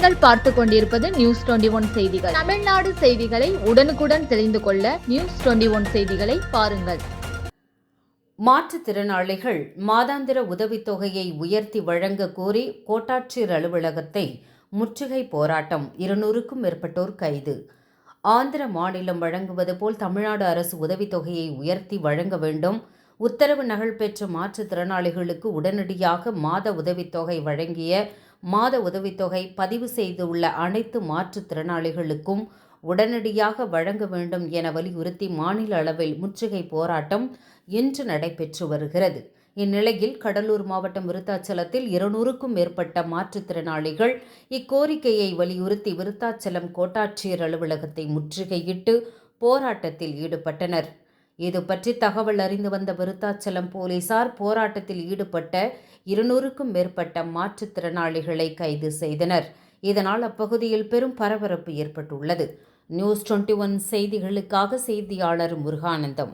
நீங்கள் பார்த்து கொண்டிருப்பது நியூஸ் டுவெண்டி ஒன் செய்திகள். தமிழ்நாடு செய்திகளை உடனுக்குடன் தெரிந்து கொள்ள நியூஸ் டுவெண்டி ஒன் செய்திகளை பாருங்கள். மாற்றுத்திறனாளிகள் மாதாந்திர உதவித்தொகையை உயர்த்தி வழங்க கோரி கோட்டாட்சியர் அலுவலகத்தை முற்றுகை போராட்டம் இருநூறுக்கும் மேற்பட்டோர் கைது. ஆந்திர மாநிலம் வழங்குவது போல் தமிழ்நாடு அரசு உதவித்தொகையை உயர்த்தி வழங்க வேண்டும். உத்தரவு நகல் பெற்ற மாற்றுத்திறனாளிகளுக்கு உடனடியாக மாத உதவித்தொகை வழங்கிய மாத உதவித்தொகை பதிவு செய்துள்ள அனைத்து மாற்றுத்திறனாளிகளுக்கும் உடனடியாக வழங்க வேண்டும் என வலியுறுத்தி மாநில அளவில் முற்றுகை போராட்டம் இன்று நடைபெற்று வருகிறது. இந்நிலையில் கடலூர் மாவட்டம் விருத்தாச்சலத்தில் இருநூறுக்கும் மேற்பட்ட மாற்றுத்திறனாளிகள் இக்கோரிக்கையை வலியுறுத்தி விருத்தாச்சலம் கோட்டாட்சியர் அலுவலகத்தை முற்றுகையிட்டு போராட்டத்தில் ஈடுபட்டனர். இது பற்றி தகவல் அறிந்து வந்த விருத்தாச்சலம் போலீசார் போராட்டத்தில் ஈடுபட்ட இருநூறுக்கும் மேற்பட்ட மாற்றுத்திறனாளிகளை கைது செய்தனர். இதனால் அப்பகுதியில் பெரும் பரபரப்பு ஏற்பட்டுள்ளது. நியூஸ் டுவெண்ட்டி ஒன் செய்திகளுக்காக செய்தியாளர் முருகானந்தம்.